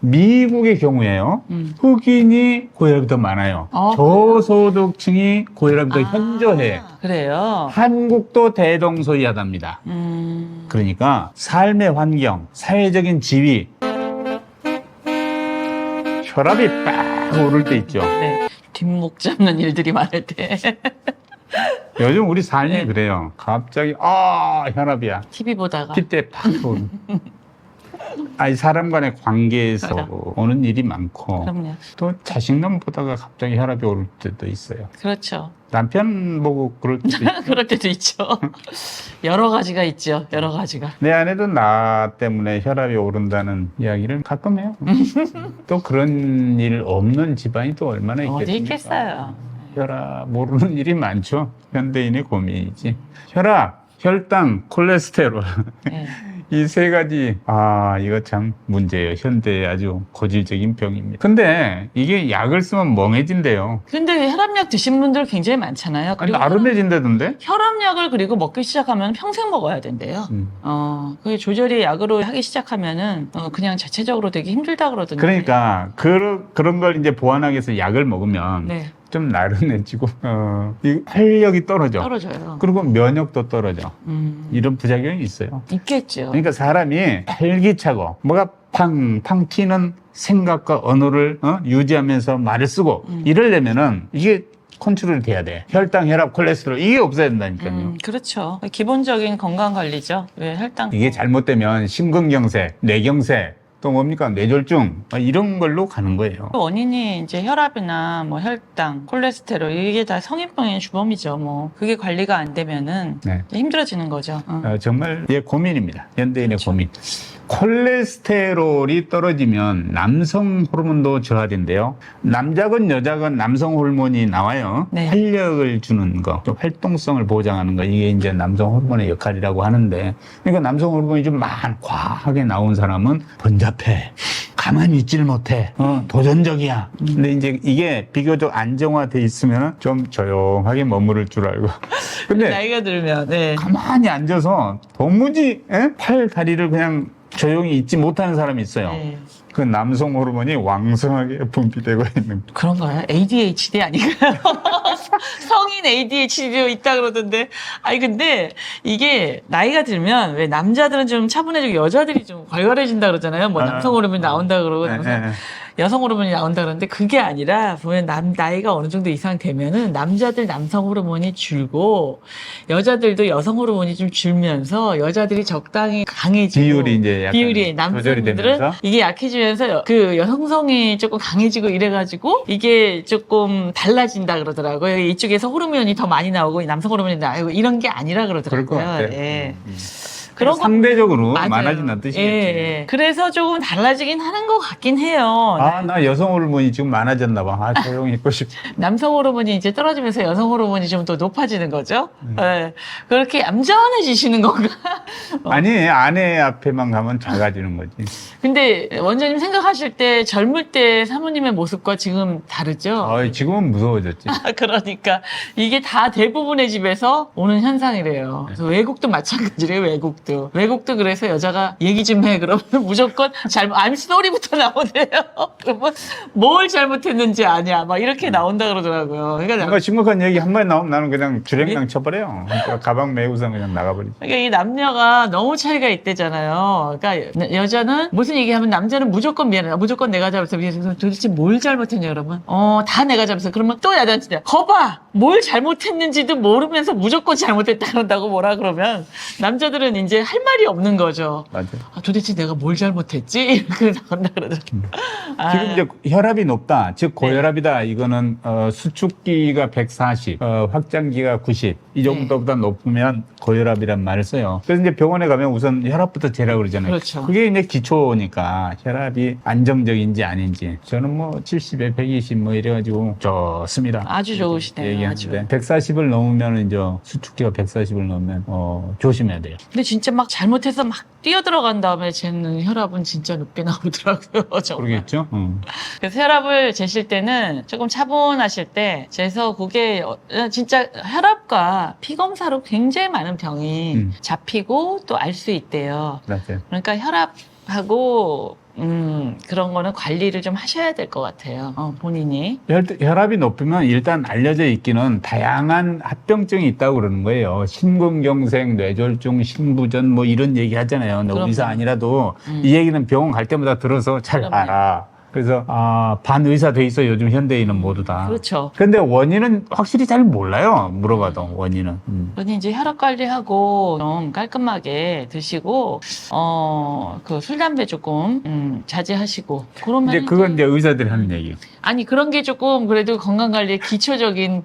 미국의 경우에요. 음. 흑인이 고혈압이 더 많아요. 어, 저소득층이 고혈압이 더 아, 현저해. 그래요. 한국도 대동소이하답니다. 음. 그러니까 삶의 환경, 사회적인 지위, 혈압이 빡 오를 때 있죠. 네. 뒷목 잡는 일들이 많을 때 요즘 우리 삶이 네. 그래요. 갑자기 아 혈압이야. TV 보다가 핏대 팍 오르. 아니 사람 간의 관계에서 맞아. 오는 일이 많고 그럼요. 또 자식남 보다가 갑자기 혈압이 오를 때도 있어요. 그렇죠. 남편 보고 그럴 때도 있고. 그럴 때도 있죠. 여러 가지가 있죠. 여러 가지가. 내 아내도 나 때문에 혈압이 오른다는 이야기를 가끔 해요. 또 그런 일 없는 집안이 또 얼마나 있겠습니까? 어디 있겠어요. 혈압 모르는 일이 많죠. 현대인의 고민이지. 혈압, 혈당, 콜레스테롤 네. 이 세 가지 아 이거 참 문제예요. 현대의 아주 고질적인 병입니다. 근데 이게 약을 쓰면 멍해진대요. 근데 혈압약 드신 분들 굉장히 많잖아요. 아니 그리고 나른해진다던데? 혈압약을 그리고 먹기 시작하면 평생 먹어야 된대요. 음. 어, 그게 조절이 약으로 하기 시작하면은 어, 그냥 자체적으로 되게 힘들다 그러던데. 그러니까 그런 그런 걸 이제 보완하기 위해서 약을 먹으면 네, 좀 나른해지고 어, 이 활력이 떨어져. 떨어져요. 그리고 면역도 떨어져. 음, 이런 부작용이 있어요. 있겠죠. 그러니까 사람이 활기차고 뭐가 팡팡 튀는 생각과 언어를 어? 유지하면서 말을 쓰고 음. 이러려면은 이게 컨트롤이 돼야 돼. 혈당, 혈압, 콜레스테롤 이게 없어야 된다니까요. 음, 그렇죠. 기본적인 건강 관리죠. 왜 혈당? 이게 잘못되면 심근경색, 뇌경색, 또 뭡니까 뇌졸중 아, 이런 걸로 가는 거예요. 원인이 이제 혈압이나 뭐 혈당, 콜레스테롤 이게 다 성인병의 주범이죠. 뭐 그게 관리가 안 되면은 네. 힘들어지는 거죠. 어. 어, 정말 예, 고민입니다. 현대인의 그렇죠. 고민. 콜레스테롤이 떨어지면 남성 호르몬도 저하된대요. 남자건 여자건 남성 호르몬이 나와요. 네. 활력을 주는 거, 또 활동성을 보장하는 거 이게 이제 남성 호르몬의 역할이라고 하는데, 그러니까 남성 호르몬이 좀 많, 과하게 나온 사람은 번 잡해. 가만히 있질 못해. 어, 도전적이야. 근데 이제 이게 비교적 안정화돼 있으면 좀 조용하게 머무를 줄 알고. 근데 나이가 들면 네. 가만히 앉아서 도무지 에? 팔 다리를 그냥 조용히 있지 못하는 사람이 있어요. 네. 그 남성 호르몬이 왕성하게 분비되고 있는. 그런가요? ADHD 아닌가요? 성인 ADHD도 있다 그러던데. 아니, 근데 이게 나이가 들면 왜 남자들은 좀 차분해지고 여자들이 좀 괄괄해진다 그러잖아요. 뭐 아, 남성 호르몬이 나온다 그러고 네, 남성- 네. 여성 호르몬이 나온다 그러는데 그게 아니라 보면 남, 나이가 어느 정도 이상 되면은 남자들 남성 호르몬이 줄고 여자들도 여성 호르몬이 좀 줄면서 여자들이 적당히 강해지고 비율이 이제 약간 비율이 남성들은 이게 약해지면서 여- 그 여성성이 조금 강해지고 이래가지고 이게 조금 달라진다 그러더라고요. 이쪽에서 호르몬이 더 많이 나오고 이 남성 호르몬이 나오고 이런 게 아니라 그럴 것 그러더라고요. 같아요. 예. 음, 음. 그런 거 상대적으로 맞아요. 많아진다는 뜻이겠지. 예, 예. 그래서 조금 달라지긴 하는 것 같긴 해요. 아, 나 여성 호르몬이 지금 많아졌나 봐. 아, 조용히 있고 싶. 남성 호르몬이 이제 떨어지면서 여성 호르몬이 좀 더 높아지는 거죠. 음. 예. 그렇게 얌전해지시는 건가? 어. 아니, 아내 앞에만 가면 작아지는 거지. 근데 원장님 생각하실 때 젊을 때 사모님의 모습과 지금 다르죠? 어, 지금은 무서워졌지. 그러니까 이게 다 대부분의 집에서 오는 현상이래요. 그래서 외국도 마찬가지래요. 외국도 외국도 그래서 여자가 얘기 좀 해 그러면 무조건 잘못 I'm sorry부터 나오네요. 그러면 뭘 잘못했는지 아냐 막 이렇게 나온다 그러더라고요. 그러니까, 남- 뭔가 심각한 얘기 한 마디 나오면 나는 그냥 주랭랑 쳐버려요. 그러니까 가방 메고서 그냥 나가버리지. 그러니까 이 남녀가 너무 차이가 있대잖아요. 그러니까 여자는 무슨 얘기하면 남자는 무조건 미안해. 무조건 내가 잘못했어. 미안해. 도대체 뭘 잘못했냐 그러면 어 다 내가 잘못했어. 그러면 또 여자한테 거봐 뭘 잘못했는지도 모르면서 무조건 잘못했다 그런다고 뭐라 그러면 남자들은 이제 할 말이 없는 거죠. 맞아. 아, 도대체 내가 뭘 잘못했지? 이렇게 나온다 그러더라고요. 아, 지금 이제 혈압이 높다, 즉 고혈압이다. 이거는 어, 수축기가 140, 어, 확장기가 90. 이 정도보다 높으면 고혈압이란 말을 써요. 그래서 이제 병원에 가면 우선 혈압부터 재라 그러잖아요. 그렇죠. 게 이제 기초니까 혈압이 안정적인지 아닌지. 저는 뭐 70에 120 뭐 이래가지고 좋습니다. 아주 좋으시네요. 얘기하는데 140을 넘으면 이제 수축기가 140을 넘으면 어, 조심해야 돼요. 근데 진짜 막 잘못해서 막 뛰어들어간 다음에 재는 혈압은 진짜 높게 나오더라고요. 정말. 그러겠죠? 음. 그래서 혈압을 재실 때는 조금 차분하실 때 재서 그게 어, 진짜 혈압과 피 검사로 굉장히 많은 병이 음. 잡히고 또 알 수 있대요. 맞아요. 그러니까 혈압하고 음, 그런 거는 관리를 좀 하셔야 될 것 같아요. 어, 본인이. 혈, 혈압이 높으면 일단 알려져 있기는 다양한 합병증이 있다고 그러는 거예요. 심근경색, 뇌졸중, 심부전 뭐 이런 얘기 하잖아요. 너 그럼요. 의사 아니라도 음. 이 얘기는 병원 갈 때마다 들어서 잘 그럼요. 알아. 그래서 아, 반 의사 돼 있어 요즘 현대인은 모두 다. 그렇죠. 근데 원인은 확실히 잘 몰라요. 물어봐도 원인은. 음. 그러니 이제 혈압 관리하고 좀 깔끔하게 드시고 어그술 담배 조금 음, 자제하시고 그러면 이제 그건 이제 의사들이 하는 얘기. 아니 그런 게 조금 그래도 건강 관리의 기초적인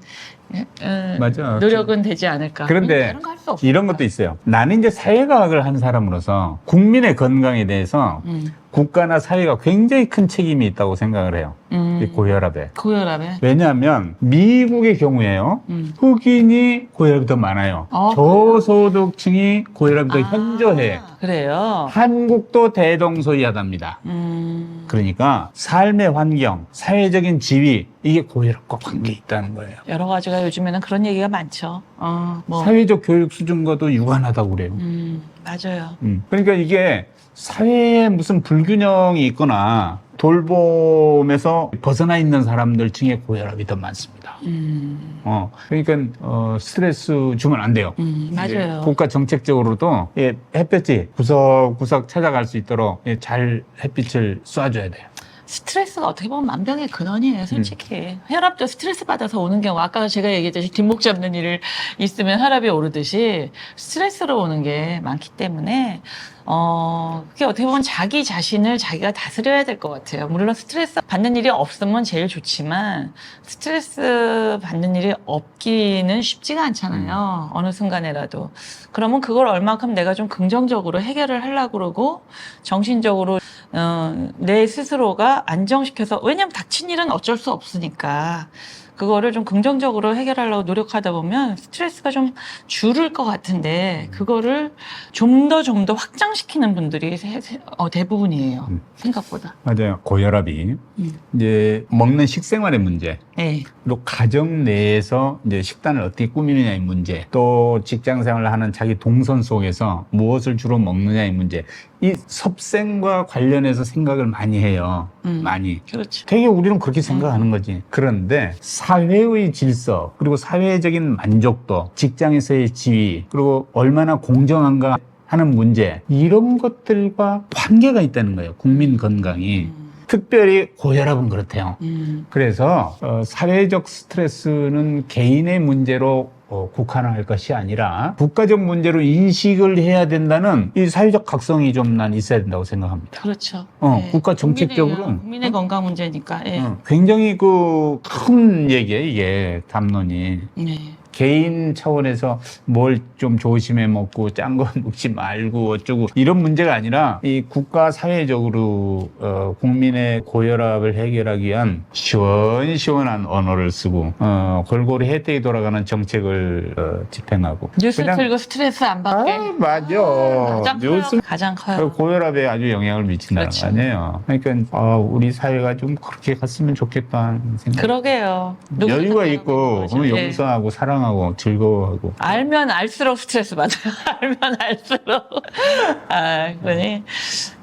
에, 맞아. 노력은 되지 않을까. 그런데 할수 없어. 이런 것도 있어요. 나는 이제 사회과학을 한 사람으로서 국민의 건강에 대해서 음, 국가나 사회가 굉장히 큰 책임이 있다고 생각을 해요. 음, 이 고혈압에. 고혈압에. 왜냐하면 미국의 경우에요. 음. 흑인이 고혈압이 더 많아요. 어, 저소득층이 고혈압이 더 현저해. 아, 그래요. 한국도 대동소이하답니다. 음, 그러니까 삶의 환경, 사회적인 지위 이게 고혈압과 관계 있다는 거예요. 여러 가지가 요즘에는 그런 얘기가 많죠. 어, 뭐, 사회적 교육 수준과도 유관하다고 그래요. 음, 맞아요. 음. 그러니까 이게 사회에 무슨 불균형이 있거나 돌봄에서 벗어나 있는 사람들 중에 고혈압이 더 많습니다. 음, 어, 그러니까 어, 스트레스 주면 안 돼요. 음, 맞아요. 국가 정책적으로도 예, 햇볕이 구석구석 찾아갈 수 있도록 예, 잘 햇빛을 쏴줘야 돼요. 스트레스가 어떻게 보면 만병의 근원이에요, 솔직히. 혈압도 스트레스 받아서 오는 경우, 아까 제가 얘기했듯이 뒷목 잡는 일 있으면 혈압이 오르듯이 스트레스로 오는 게 많기 때문에, 어, 그게 어떻게 보면 자기 자신을 자기가 다스려야 될 것 같아요. 물론 스트레스 받는 일이 없으면 제일 좋지만, 스트레스 받는 일이 없기는 쉽지가 않잖아요. 어느 순간에라도. 그러면 그걸 얼마큼 내가 좀 긍정적으로 해결을 하려고 그러고, 정신적으로 어, 내 스스로가 안정시켜서 왜냐면 닥친 일은 어쩔 수 없으니까 그거를 좀 긍정적으로 해결하려고 노력하다 보면 스트레스가 좀 줄을 것 같은데 그거를 좀 더 좀 더 확장시키는 분들이 세- 세- 어, 대부분이에요 음. 생각보다 맞아요. 고혈압이 음. 이제 먹는 식생활의 문제, 네. 그리고 가정 내에서 이제 식단을 어떻게 꾸미느냐의 문제, 또 직장 생활을 하는 자기 동선 속에서 무엇을 주로 먹느냐의 문제, 이 섭생과 관련해서 생각을 많이 해요. 음. 많이. 그렇죠 되게 우리는 그렇게 생각하는 거지. 그런데 사회의 질서, 그리고 사회적인 만족도, 직장에서의 지위, 그리고 얼마나 공정한가 하는 문제, 이런 것들과 관계가 있다는 거예요. 국민 건강이. 음. 특별히 고혈압은 그렇대요. 음. 그래서 어, 사회적 스트레스는 개인의 문제로 어, 국한화할 것이 아니라 국가적 문제로 인식을 해야 된다는 이 사회적 각성이 좀 난 있어야 된다고 생각합니다. 그렇죠 어, 네. 국가 정책적으로 국민의, 국민의 건강 문제니까 예. 어, 굉장히 그 큰 얘기예요, 이게 담론이. 네. 개인 차원에서 뭘 좀 조심해 먹고 짠 거 먹지 말고 어쩌고 이런 문제가 아니라 이 국가 사회적으로 어, 국민의 고혈압을 해결하기 위한 시원시원한 언어를 쓰고 어, 골고루 혜택이 돌아가는 정책을 어, 집행하고 뉴스 그냥- 틀고 스트레스 안 받게 아 맞아 가장 커요 뉴스 가장 커요 고혈압에 아주 영향을 미친다는 그렇죠. 거 아니에요. 그러니까 아, 우리 사회가 좀 그렇게 갔으면 좋겠다 생각. 그러게요. 누구나 여유가 다 있고 거죠. 그러면 예. 용서하고 사랑하고 즐거워하고 알면 알수록 스트레스 받아요. 알면 알수록. 아, 그러니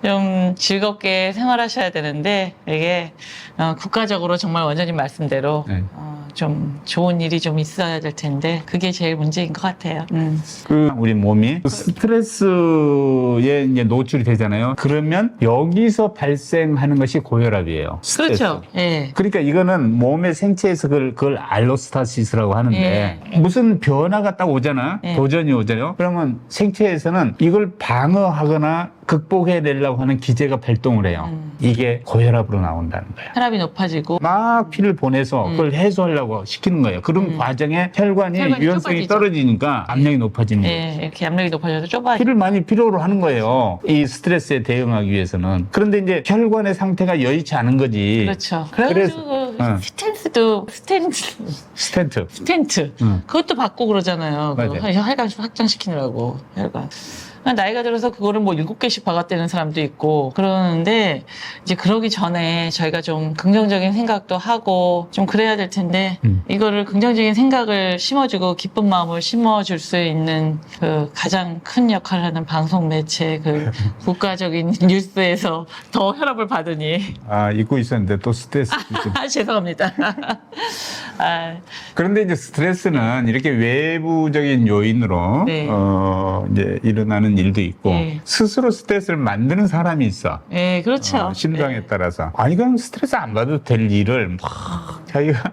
좀 즐겁게 생활하셔야 되는데 이게 어, 국가적으로 정말 원장님 말씀대로 네. 어, 좀 좋은 일이 좀 있어야 될 텐데 그게 제일 문제인 것 같아요. 음. 그 우리 몸이 스트레스에 이제 노출이 되잖아요. 그러면 여기서 발생하는 것이 고혈압이에요. 스트레스. 그렇죠. 예. 그러니까 이거는 몸의 생체에서 그걸, 그걸 알로스타시스라고 하는데 예. 무슨 변화가 딱 오잖아 예. 도전이 오잖아요 그러면 생체에서는 이걸 방어하거나 극복해야 되려고 하는 기제가 발동을 해요 음. 이게 고혈압으로 나온다는 거예요 혈압이 높아지고 막 피를 보내서 음. 그걸 해소하려고 시키는 거예요 그런 음. 과정에 혈관이, 혈관이 유연성이 좁아지죠. 떨어지니까 압력이 높아지는 거예요 예, 이렇게 압력이 높아져서 좁아. 피를 많이 필요로 하는 거예요. 이 스트레스에 대응하기 위해서는. 그런데 이제 혈관의 상태가 여의치 않은 거지. 그렇죠. 그래서- 그래가지고 응. 스탠스도 스탠트 스텐트. 스텐트 응. 그것도 받고 그러잖아요. 그 맞아요. 혈관 확장시키느라고 혈관. 나이가 들어서 그거를 뭐 일곱 개씩 박아대는 사람도 있고 그러는데 이제 그러기 전에 저희가 좀 긍정적인 생각도 하고 좀 그래야 될 텐데 음. 이거를 긍정적인 생각을 심어주고 기쁜 마음을 심어줄 수 있는 그 가장 큰 역할을 하는 방송 매체 그 국가적인 뉴스에서 더 혈압을 받으니 아, 잊고 있었는데 또 스트레스. 좀. 아, 죄송합니다. 아, 그런데 이제 스트레스는 이렇게 외부적인 요인으로 네. 어, 이제 일어나는 일도 있고 네. 스스로 스트레스를 만드는 사람이 있어. 예, 그렇죠. 어, 심정에 네. 따라서. 아니, 그럼 스트레스 안 받아도 될 일을 막 자기가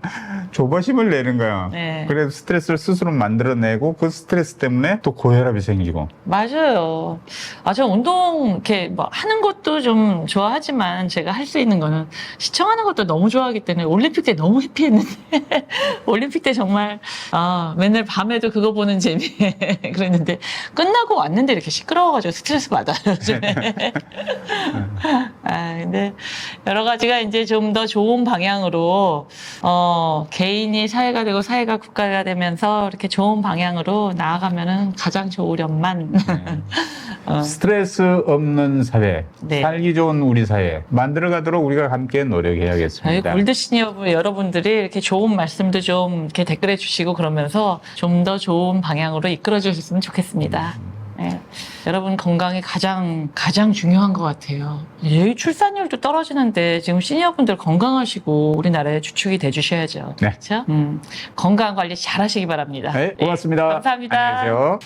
조바심을 내는 거야. 네. 그래서 스트레스를 스스로 만들어내고 그 스트레스 때문에 또 고혈압이 생기고. 맞아요. 아, 저 운동, 이렇게 뭐 하는 것도 좀 좋아하지만 제가 할 수 있는 거는 시청하는 것도 너무 좋아하기 때문에 올림픽 때 너무 해피했는데, 올림픽 때 정말, 아, 맨날 밤에도 그거 보는 재미. 그랬는데, 끝나고 왔는데 이렇게 시끄러워가지고 스트레스 받아요, 요즘에. 아, 근데 여러 가지가 이제 좀 더 좋은 방향으로, 어, 개인이 사회가 되고 사회가 국가가 되면서 이렇게 좋은 방향으로 나아가면은 가장 좋으련만. 어, 스트레스 없는 사회, 네. 살기 좋은 우리 사회 만들어가도록 우리가 함께 저희 노력해야겠습니다. 골드 시니어 여러분들이 이렇게 좋은 말씀도 좀 이렇게 댓글해 주시고 그러면서 좀 더 좋은 방향으로 이끌어 주셨으면 좋겠습니다. 네. 여러분 건강이 가장 가장 중요한 것 같아요. 여기 출산율도 떨어지는데 지금 시니어분들 건강하시고 우리나라의 주축이 돼 주셔야죠. 네. 그렇죠? 음, 건강 관리 잘 하시기 바랍니다. 네, 고맙습니다. 네, 감사합니다. 안녕히 계세요.